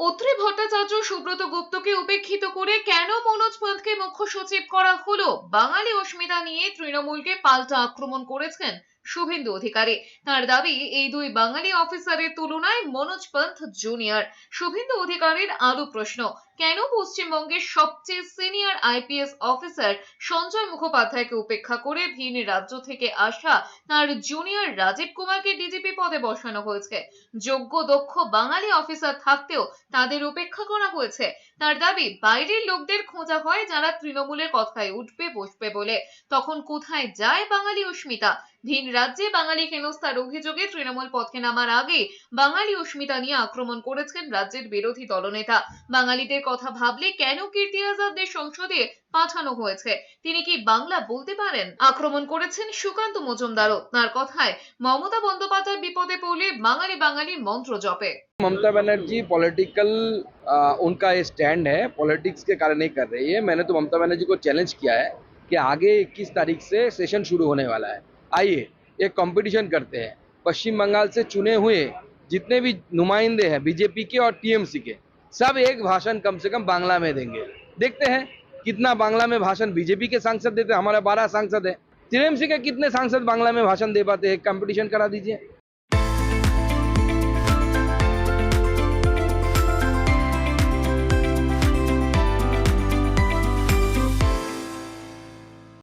অত্রি ভট্টাচার্য সুব্রত গুপ্তকে উপেক্ষিত করে কেন মনোজ পন্থকে মুখ্য সচিব করা হলো? বাঙালি অস্মিতা নিয়ে তৃণমূলকে পাল্টা আক্রমণ করেছেন শুভেন্দু অধিকারী। তার দাবি, এই দুই বাঙালি অফিসারের তুলনায় মনোজ পন্থ জুনিয়র। শুভেন্দু অধিকারীর আরও প্রশ্ন, কেন পশ্চিমবঙ্গের সবচেয়ে সিনিয়র আইপিএস অফিসার সঞ্জয় মুখোপাধ্যায়কে উপেক্ষা করে ভিন রাজ্য থেকে আসা তার জুনিয়র রাজীব কুমারকে ডিজিপি পদে বসানো হয়েছে? যোগ্য, দক্ষ বাঙালি অফিসার থাকতেও তাদের উপেক্ষা করা হয়েছে। তার দাবি, বাইরের লোকদের খোঁজা হয় যারা তৃণমূলের কথায় উঠবে, বসবে বলে। তখন কোথায় যায় বাঙালি অস্মিতা? ভিন রাজ্যে বাঙালি হেনস্থার অভিযোগে তৃণমূল পথে নামার আগে বাঙালি অস্মিতা নিয়ে আক্রমণ করেছেন রাজ্যের বিরোধী দলনেতা বাঙালিদের কথা ভাবলে কেন কীর্তি আজাদদের সংসদে পাঠানো হয়েছে তিনি কি বাংলা বলতে পারেন আক্রমণ করেছেন সুকান্ত মজুমদারও তার কথায় মমতা বন্দ্যোপাধ্যায় বিপদে পড়লে বাঙালি বাঙালি মন্ত্র জপে ममता बनर्जी पॉलिटिकल उनका ये स्टैंड है पॉलिटिक्स के कारण नहीं कर रही है मैंने तो ममता बनर्जी को चैलेंज किया है कि आगे 21 तारीख से सेशन शुरू होने वाला है आइए एक कंपटीशन करते हैं। पश्चिम बंगाल से चुने हुए जितने भी नुमाइंदे हैं बीजेपी के और टीएमसी के, सब एक भाषण कम से कम बांग्ला में देंगे। देखते हैं कितना बांग्ला में भाषण बीजेपी के सांसद देते हैं, हमारे बारह सांसद हैं। टीएमसी के कितने सांसद बांग्ला में भाषण दे पाते हैं? कंपटीशन करा दीजिए।